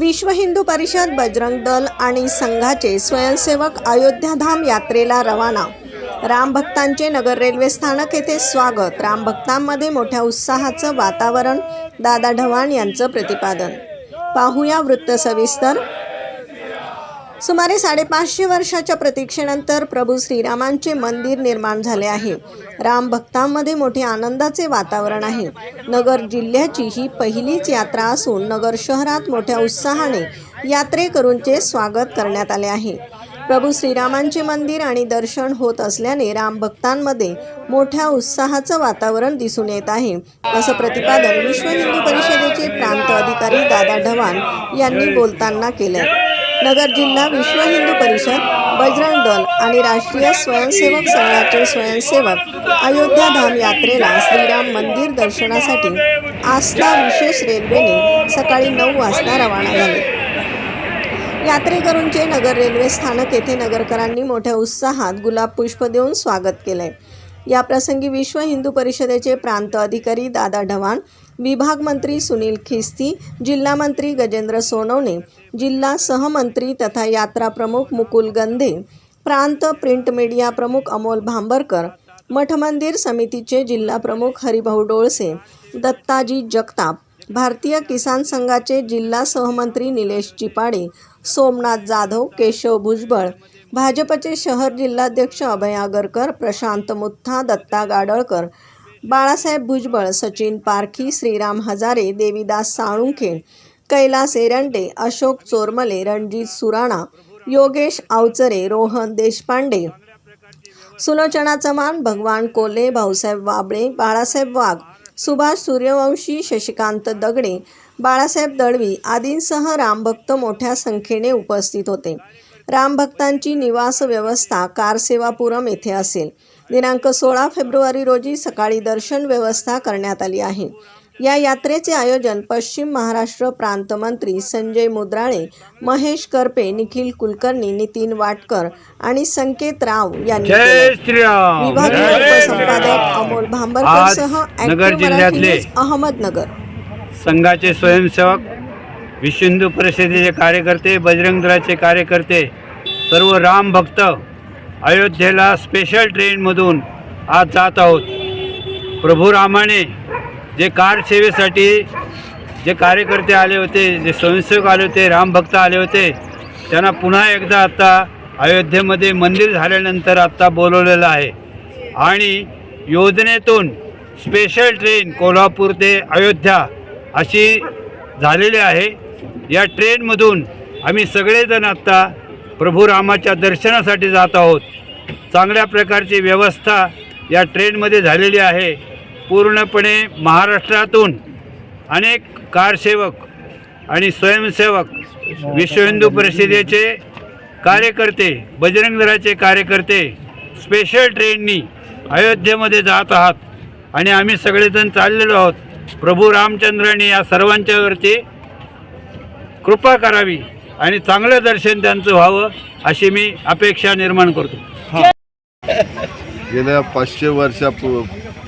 विश्व हिंदू परिषद बजरंग दल आणि संघाचे स्वयंसेवक अयोध्याधाम यात्रेला रवाना. रामभक्तांचे नगर रेल्वे स्थानक येथे स्वागत. रामभक्तांमध्ये मोठ्या उत्साहाचं वातावरण दादा ढवाण यांचं प्रतिपादन. पाहूया वृत्त सविस्तर सुमारे साडेपाचशे वर्षाच्या प्रतीक्षेनंतर प्रभू श्रीरामांचे मंदिर निर्माण झाले आहे. राम भक्तांमध्ये मोठे आनंदाचे वातावरण आहे. नगर जिल्ह्याची ही पहिलीच यात्रा असून नगर शहरात मोठ्या उत्साहाने यात्रेकरूंचे स्वागत करण्यात आले आहे. प्रभू श्रीरामांचे मंदिर आणि दर्शन होत असल्याने राम भक्तांमध्ये मोठ्या उत्साहाचं वातावरण दिसून येत आहे. असं प्रतिपादन विश्व हिंदू परिषदेचे प्रांत अधिकारी दादा ढवाण यांनी बोलताना केलं नगर जिल्हा विश्व हिंदू परिषद बजरंग दल आणि राष्ट्रीय स्वयंसेवक संघाचे स्वयंसेवक अयोध्या धाम यात्रेला श्रीराम मंदिर दर्शनासाठी आस्था विशेष रेल्वेने सकाळी नऊ वाजता रवाना झाले. यात्रेकरूंचे नगर रेल्वे स्थानक येथे नगरकरांनी मोठ्या उत्साहात गुलाब पुष्प देऊन स्वागत केलंय. या प्रसंगी विश्व हिंदू परिषदेचे प्रांत अधिकारी दादा ढवाण विभाग मंत्री सुनील खिस्ती जिल्हा मंत्री गजेंद्र सोनवणे जिल्हा सहमंत्री तथा यात्रा प्रमुख मुकुल गंधे प्रांत प्रिंट मीडिया प्रमुख अमोल भांबरकर मठमंदिर समितीचे जिल्हा प्रमुख हरिभाऊ डोळसे दत्ताजी जगताप भारतीय किसान संघाचे जिल्हा सहमंत्री निलेश चिपाडे सोमनाथ जाधव केशव भुजबळ भाजपचे शहर जिल्हाध्यक्ष अभय आगरकर प्रशांत मुत्था दत्ता गाडळकर बाळासाहेब भुजबळ सचिन पारखी श्रीराम हजारे देवीदास साळुंखे कैलास एरंडे अशोक चोरमले रणजित सुराणा योगेश आवचरे रोहन देशपांडे. सुलोचना चव्हाण भगवान कोल्हे भाऊसाहेब वाबळे बाळासाहेब वाघ सुभाष सूर्यवंशी शशिकांत दगडे बाळासाहेब दळवी आदींसह रामभक्त मोठ्या संख्येने उपस्थित होते. रामभक्तांची निवास व्यवस्था कारसेवापुरम येथे असेल. दिनांक सोळा फेब्रुवारी रोजी सकाळी दर्शन व्यवस्था करण्यात आली आहे. या यात्रेचे आयोजन पश्चिम महाराष्ट्र प्रांत मंत्री संजय मुद्राळे महेश करपे निखिल कुलकर्णी नितीन वाटकर आणि संकेत राव यांनी विभागीय उपसंपादक. अमोल भांबरकर आज सह नगर जिल्ह्यातले अहमदनगर. संघाचे स्वयंसेवक विश्व हिंदू परिषदेचे कार्यकर्ते बजरंग दलाचे कार्यकर्ते सर्व राम भक्त अयोध्येला स्पेशल ट्रेनमधून आज जात आहोत. प्रभू रामाने जे कार्ड सेवेसाठी जे कार्यकर्ते आले होते जे स्वयंसेवक आले होते रामभक्त आले होते त्यांना पुन्हा एकदा आता अयोध्येमध्ये मंदिर झाल्यानंतर आत्ता बोलवलेलं आहे. आणि योजनेतून स्पेशल ट्रेन कोल्हापूर ते अयोध्या अशी झालेली आहे. या ट्रेनमधून आम्ही सगळेजण आत्ता प्रभू रामाच्या दर्शनासाठी जात आहोत. चांगल्या प्रकारची व्यवस्था या ट्रेनमध्ये झालेली आहे. पूर्णपणे महाराष्ट्रातून अनेक कारसेवक आणि स्वयंसेवक विश्व हिंदू परिषदेचे कार्यकर्ते बजरंग दलाचे कार्यकर्ते स्पेशल ट्रेननी अयोध्येमध्ये जात आहात आणि आम्ही सगळेजण चाललेलो आहोत. प्रभू रामचंद्रांनी या सर्वांच्यावरती कृपा करावी आणि चांगलं दर्शन त्यांचं व्हावं अशी मी अपेक्षा निर्माण करतो. गेल्या पाचशे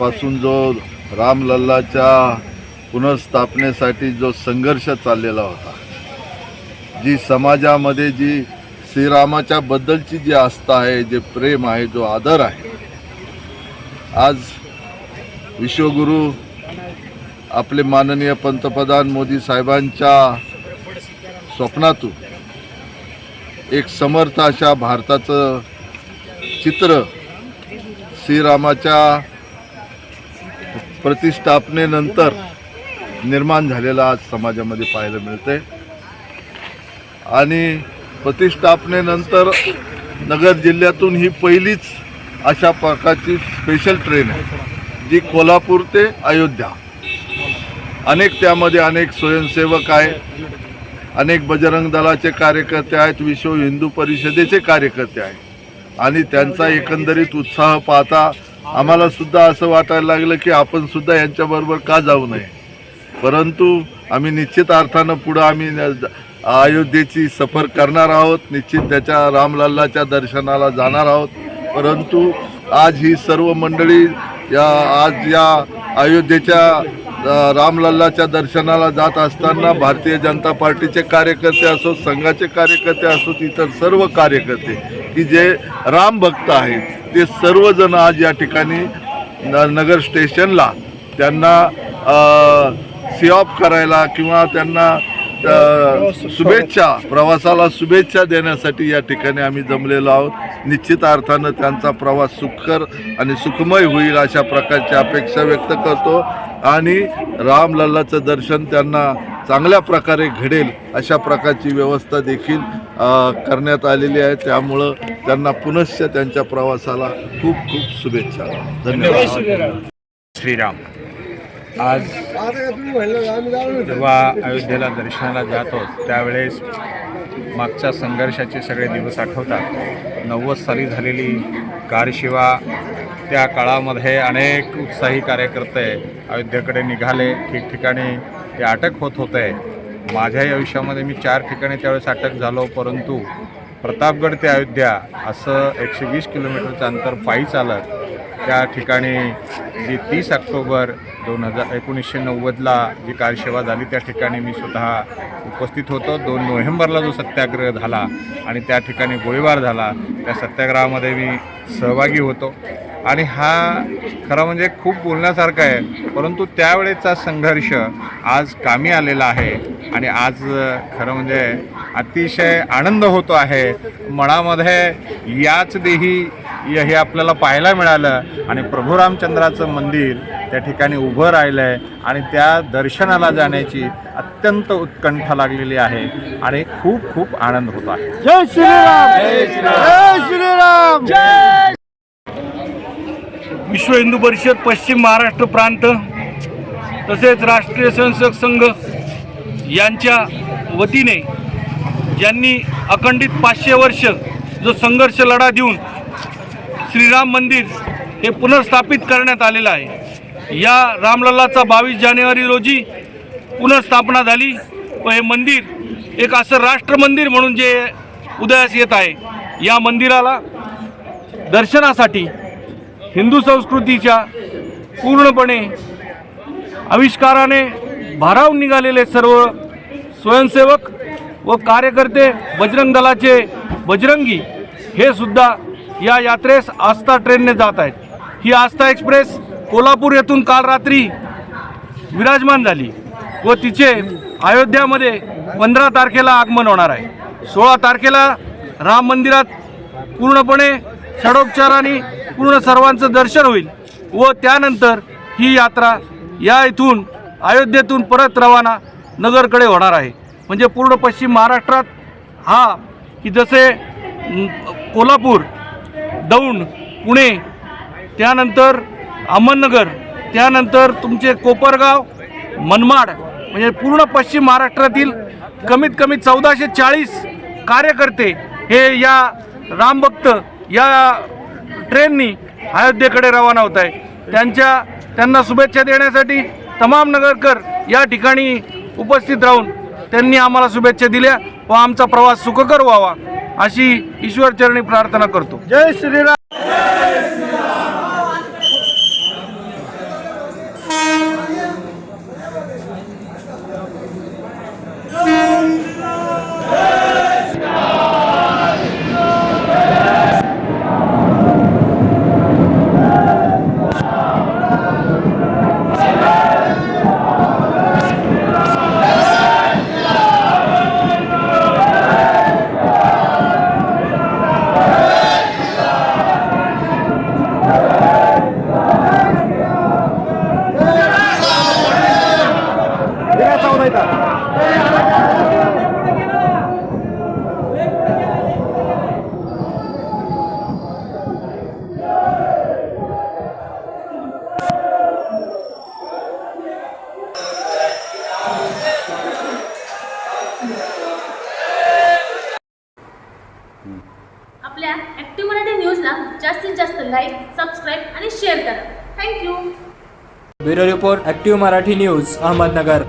पासून जो रामलल्लाच्या पुनर्स्थापनेसाठी जो संघर्ष चाललेला होता जी समाजामध्ये जी श्रीरामाच्या बद्दलची जी आस्था आहे जे प्रेम आहे जो आदर आहे आज विश्वगुरू आपले माननीय पंतप्रधान मोदी साहेबांच्या स्वप्नातून एक समर्थ अशा भारताचं चित्र श्रीरामाच्या प्रतिष्ठापनेनंतर निर्माण झालेला आज समाजामध्ये पाहायला मिळते आणि प्रतिष्ठापनेनंतर नगर जिल्ह्यातून ही पहिलीच अशा प्रकारची स्पेशल ट्रेन आहे जी कोल्हापूर ते अयोध्या. अनेक त्यामध्ये अनेक स्वयंसेवक आहे अनेक बजरंग दलाचे कार्यकर्ते आहेत विश्व हिंदू परिषदेचे कार्यकर्ते आहेत. आणि त्यांचा एकंदरीत उत्साह पाहता आम्हाला सुद्धा असं वाटायला लागलं की आपण सुद्धा यांच्याबरोबर का जाऊ नये. परंतु आम्ही निश्चित अर्थानं पुढं आम्ही न- अयोध्येची सफर करणार आहोत. निश्चित त्याच्या रामलल्लाच्या दर्शनाला जाणार आहोत. परंतु आज ही सर्व मंडळी या आज या अयोध्येच्या रामलल्लाच्या दर्शनाला जात असताना भारतीय जनता पार्टीचे कार्यकर्ते असोत संघाचे कार्यकर्ते असोत इतर सर्व कार्यकर्ते की जे राम भक्त आहेत ते सर्वजण आज या ठिकाणी न नगर स्टेशनला त्यांना सी ऑफ करायला किंवा त्यांना शुभेच्छा प्रवासाला शुभेच्छा देण्यासाठी या ठिकाणी आम्ही जमलेलो आहोत. निश्चित अर्थानं त्यांचा प्रवास सुखकर आणि सुखमय होईल अशा प्रकारची अपेक्षा व्यक्त करतो. आणि रामलल्लाचं दर्शन त्यांना चांगल्या प्रकारे घडेल अशा प्रकारची व्यवस्था देखील करण्यात आलेली आहे. त्यामुळं त्यांना पुनश्च त्यांच्या प्रवासाला खूप खूप शुभेच्छा. धन्यवाद. श्रीराम. आज जेव्हा अयोध्येला दर्शनाला जातो त्यावेळेस मागच्या संघर्षाचे सगळे दिवस आठवतात. नव्वद साली झालेली कारशिवा त्या काळामध्ये अनेक उत्साही कार्यकर्ते अयोध्येकडे निघाले. ठिकठिकाणी ते अटक होत होते माझ्याही आयुष्यामध्ये मी चार ठिकाणी त्यावेळेस अटक झालो परंतु प्रतापगड ते अयोध्या असं एकशे वीस किलोमीटरचं अंतर पायी चालत त्या ठिकाणी जी तीस ऑक्टोबर दोन हजार एकोणीसशे नव्वदला जी कारसेवा झाली त्या ठिकाणी मी स्वतः उपस्थित होतो. दोन नोव्हेंबरला जो सत्याग्रह झाला आणि त्या ठिकाणी गोळीबार झाला त्या सत्याग्रहामध्ये मी सहभागी होतो. आणि हा खरं म्हणजे खूप बोलण्यासारखा आहे. परंतु त्यावेळेचा संघर्ष आज कामी आलेला आहे. आणि आज खरं म्हणजे अतिशय आनंद होतो आहे. मनामध्ये याच देही हे आपल्याला पाहायला मिळालं. आणि प्रभू रामचंद्राचं मंदिर त्या ठिकाणी उभं राहिलं आहे आणि त्या दर्शनाला जाण्याची अत्यंत उत्कंठा लागलेली आहे. आणि खूप खूप आनंद होतो आहे. जय श्रीराम! जय श्रीराम! जय श्रीराम! विश्व हिंदू परिषद पश्चिम महाराष्ट्र प्रांत तसेच राष्ट्रीय स्वयंसेवक संघ यांच्या वतीने ज्यांनी अखंडित पाचशे वर्ष जो संघर्ष लढा देऊन श्रीराम मंदिर हे पुनर्स्थापित करण्यात आलेलं आहे. या रामलल्लाचा बावीस जानेवारी रोजी पुनर्स्थापना झाली. व हे मंदिर एक असं राष्ट्रमंदिर म्हणून जे उदयास येत आहे या मंदिराला दर्शनासाठी हिंदू संस्कृतीच्या पूर्णपणे आविष्काराने भारावून निघालेले सर्व स्वयंसेवक व कार्यकर्ते बजरंग दलाचे बजरंगी हे सुद्धा या यात्रेस आस्था ट्रेनने जात आहेत. ही आस्था एक्सप्रेस कोल्हापूर येथून काल रात्री विराजमान झाली व तिचे अयोध्यामध्ये पंधरा तारखेला आगमन होणार आहे. सोळा तारखेला राम मंदिरात पूर्णपणे षडोपचाराने पूर्ण सर्वांचं दर्शन होईल व त्यानंतर ही यात्रा या इथून अयोध्येतून परत रवाना नगरकडे होणार आहे. म्हणजे पूर्ण पश्चिम महाराष्ट्रात हा की जसे कोल्हापूर दौंड पुणे त्यानंतर अहमदनगर त्यानंतर तुमचे कोपरगाव मनमाड म्हणजे पूर्ण पश्चिम महाराष्ट्रातील कमीत कमी चौदाशे चाळीस कार्यकर्ते हे या रामभक्त या ट्रेननी अयोध्येकडे रवाना होत आहे. त्यांच्या त्यांना शुभेच्छा देण्यासाठी तमाम नगरकर या ठिकाणी उपस्थित राहून त्यांनी आम्हाला शुभेच्छा दिल्या व आमचा प्रवास सुखकर व्हावा अशी ईश्वरचरणी प्रार्थना करतो. जय श्रीराम. आपल्या ॲक्टिव्ह मराठी न्यूजला जास्तीत जास्त लाईक सबस्क्राईब आणि शेअर करा. Thank you bureau report active Marathi news Ahmednagar.